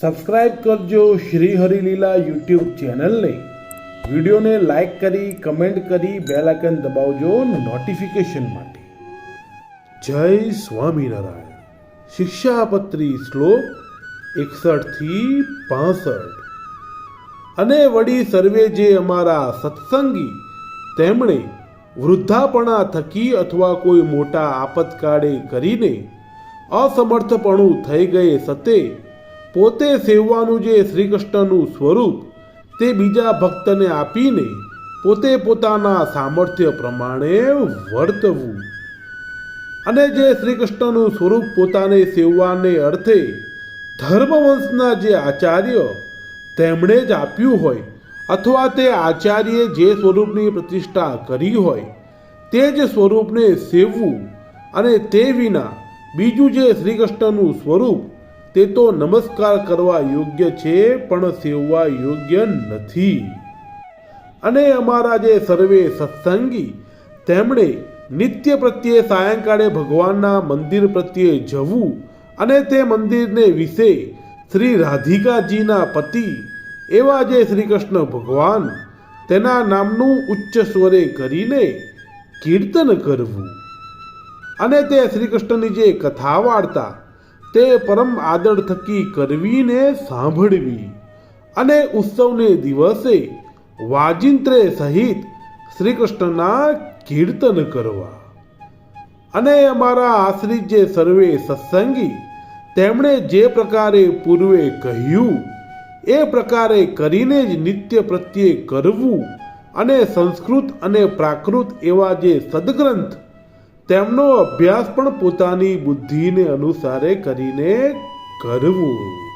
Subscribe કરજો Shri Harileela YouTube ચેનલને. વિડીયોને લાઇક કરી, કમેન્ટ કરી, બેલ આઇકન દબાવજો નોટિફિકેશન માટે. જય સ્વામિનારાયણ. શિક્ષાપત્રી શ્લોક એકસઠથી પાસઠ. અને વળી સર્વે જે અમારા સત્સંગી, તેમણે વૃદ્ધાપણા થકી અથવા કોઈ મોટા આપતકાળે કરીને અસમર્થપણું થઈ ગયે સતે પોતે સેવવાનું જે શ્રી કૃષ્ણનું સ્વરૂપ, તે બીજા ભક્તને આપીને પોતે પોતાના સામર્થ્ય પ્રમાણે વર્તવું. અને જે શ્રી કૃષ્ણનું સ્વરૂપ પોતાને સેવવાને અર્થે ધર્મવંશના જે આચાર્ય તેમણે જ આપ્યું હોય, અથવા તે આચાર્યે જે સ્વરૂપની પ્રતિષ્ઠા કરી હોય, તે જ સ્વરૂપને સેવવું અને તે વિના બીજું જે શ્રી કૃષ્ણનું સ્વરૂપ તે તો નમસ્કાર કરવા યોગ્ય છે, પણ સેવવા યોગ્ય નથી. અને અમારા જે સર્વે સત્સંગી, તેમણે નિત્ય પ્રત્યે સાયંકાળે ભગવાનના મંદિર પ્રત્યે જવું અને તે મંદિરને વિશે શ્રી રાધિકાજીના પતિ એવા જે શ્રી કૃષ્ણ ભગવાન, તેના નામનું ઉચ્ચ સ્વરે કરીને કીર્તન કરવું. અને તે શ્રી કૃષ્ણની જે કથા વાર્તા તે પરમ આદર થકી કરવીને સાંભળવી અને ઉત્સવને દિવસે વાજિંત્રે સહિત શ્રી કૃષ્ણના કીર્તન કરવા. અને અમારા આશ્રિત જે સર્વે સત્સંગી તેમણે જે પ્રકારે પૂર્વે કહ્યું, એ પ્રકારે કરીને જ નિત્ય પ્રત્યે કરવું અને સંસ્કૃત અને પ્રાકૃત એવા જે સદગ્રંથ તેમનો અભ્યાસ પણ પોતાની બુદ્ધિને અનુસારે કરીને કરવું.